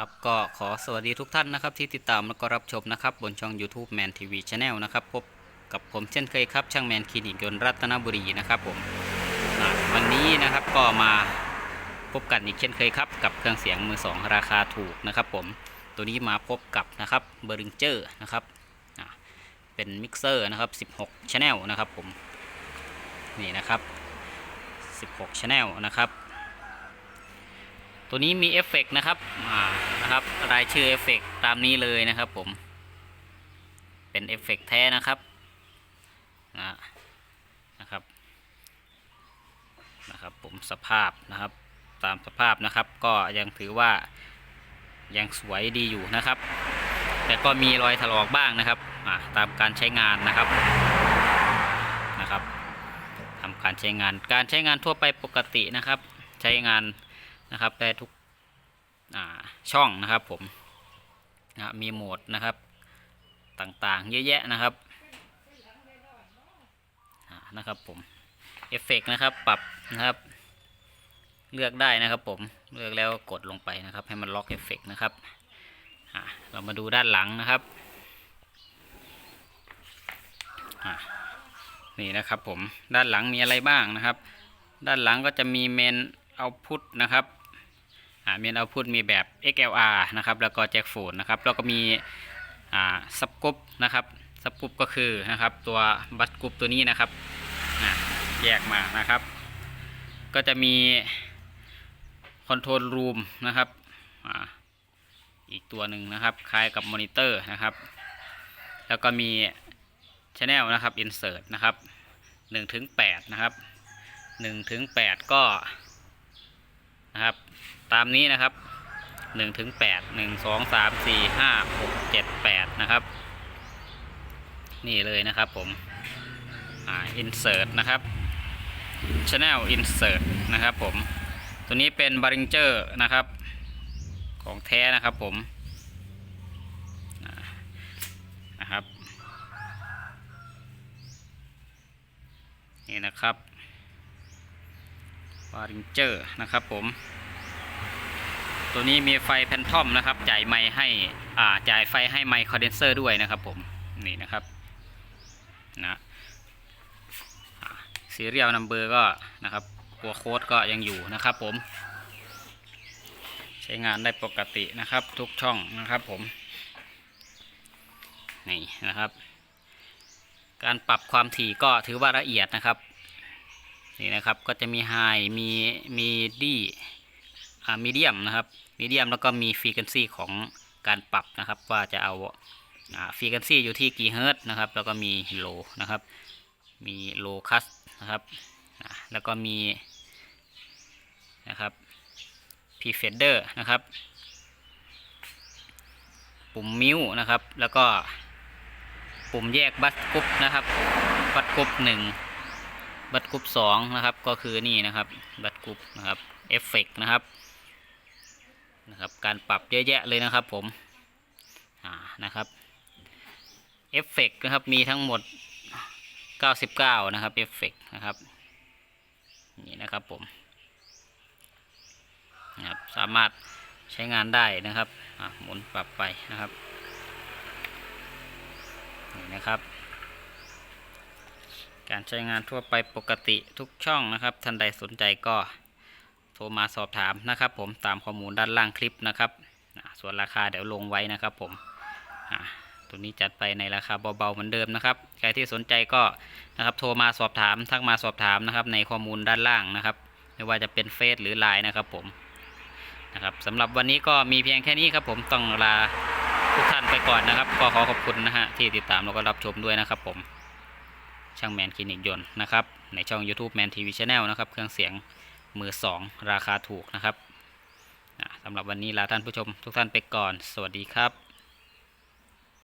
ครับก็ขอสวัสดีทุกท่านนะครับที่ติดตามแล้วก็รับชมนะครับบนช่อง YouTube Man TV Channel นะครับพบกับผมเช่นเคยครับช่างแมนคลินิกยนต์รัตนบุรีนะครับผมวันนี้นะครับก็มาพบกันอีกเช่นเคยครับกับเครื่องเสียงมือสองราคาถูกนะครับผมตัวนี้มาพบกับนะครับเบอร์ริงเจอร์นะครับเป็นมิกเซอร์นะครับ16 Channel นะครับผมนี่นะครับ16 Channel นะครับ ตัวนี้มีเอฟเฟกต์นะครับอ่านะครับ รายชื่อเอฟเฟกต์ตามนี้เลยนะครับผม เป็นเอฟเฟกต์แท้นะครับนะนะครับ นะครับ ผมสภาพนะครับ ตามสภาพนะครับ ก็ยังถือว่ายังสวยดีอยู่นะครับ แต่ก็มีรอยถลอกบ้างนะครับอ่าตามการใช้งานนะครับนะครับทำการใช้งานการใช้งานทั่วไปปกตินะครับ ใช้งาน นะครับได้ทุกช่องนะครับผมนะมีโหมดนะครับต่างๆ เยอะแยะนะครับนะครับผมเอฟเฟกนะครับปรับนะครับเลือกได้นะครับผมเลือกแล้วกดลงไปนะครับ ให้มันล็อกเอฟเฟกนะครับเรามาดูด้านหลังนะครับนี่นะครับผมด้านหลังมีอะไรบ้างนะครับ ด้านหลังก็จะมีเมนเอาพุทนะครับ อ่าเมนเอาพุทมีแบบ XLR นะครับแล้วก็แจ็คโฟนนะครับแล้วก็มีอ่าซับกรุ๊ปนะครับซับกรุ๊ปก็คือนะครับตัวบัตกรุ๊ปตัวนี้นะครับแยกมานะครับ ก็จะมีคอนโทรลรูมนะครับออีกตัวหนึ่งนะครับ คล้ายกับมอนิเตอร์นะครับ แล้วก็มีช anel นะครับ insert นะครับ1ถึง8นะครับหนึ่งถึงแปดก็นะครับ ตามนี้นะครับหนึ่งถึงแปดหนึ่งสองสามสี่ห้าหกเจ็ดแปดนะครับ นี่เลยนะครับผมอ่า insert นะครับ channel insert นะครับผม ตัวนี้เป็น b a r i n g e r นะครับ ของแท้นะครับผมนะครับ นี่นะครับบาริงเจอร์นะครับผม ตัวนี้มีไฟแพนทอมนะครับ จ่ายไมค์ให้อ่าจ่ายไฟให้ไมค์คอนเดนเซอร์ด้วยนะครับผม นี่นะครับนะซีเรียลนัมเบอร์ก็นะครับตัวโค้ดก็ยังอยู่นะครับผม ใช้งานได้ปกตินะครับทุกช่องนะครับผม นี่นะครับ การปรับความถี่ก็ถือว่าละเอียดนะครับ นี่นะครับก็จะมีไฮมีมีดี มีเดียมนะครับมีเดียมแล้วก็มีฟรีกันซี่ของการปรับนะครับ ว่าจะเอาฟรีกันซี่อยู่ที่กี่เฮิร์ตนะครับ แล้วก็มีโลนะครับ มีโลคัสนะครับแล้วก็มีนะครับพีเฟเดอร์นะครับ ปุ่มมิวนะครับ แล้วก็ปุ่มแยกบัสกรุ๊ปนะครับ บัตกรุ๊ปหนึ่งบัตกรุ๊ปสองนะครับ ก็คือนี่นะครับ บัตกรุ๊ปนะครับเอฟเฟกนะครับ นะครับการปรับเยอะแยะเลยนะครับผมอ่านะครับเอฟเฟกนะครับมีทั้งหมด 99 นะครับเอฟเฟกนะครับนี่นะครับผมนะครับสามารถใช้งานได้นะครับหมุนปรับไปนะครับนี่นะครับ การใช้งานทั่วไปปกติทุกช่องนะครับ ท่านใดสนใจก็ โทรมาสอบถามนะครับ ผมตามข้อมูลด้านล่างคลิปนะครับส่วนราคาเดี๋ยวลงไว้นะครับ ผมตัวนี้จัดไปในราคาเบาๆเหมือนเดิมนะครับ ใครที่สนใจก็นะครับโทรมาสอบถามทักมาสอบถามนะครับ ในข้อมูลด้านล่างนะครับ ไม่ว่าจะเป็นเฟซหรือไลน์นะครับผมนะครับสำหรับวันนี้ก็มีเพียงแค่นี้ครับ ผมต้องลาทุกท่านไปก่อนนะครับก็ขอขอบคุณนะฮะที่ติดตามแล้วก็รับชมด้วยนะครับ ผมช่างแมนคลินิกยนต์นะครับในช่อง YouTube แมนทีวีชาแนลนะครับเครื่องเสียง มือสองราคาถูกนะครับสำหรับวันนี้ลาท่านผู้ชมทุกท่านไปก่อน สวัสดีครับ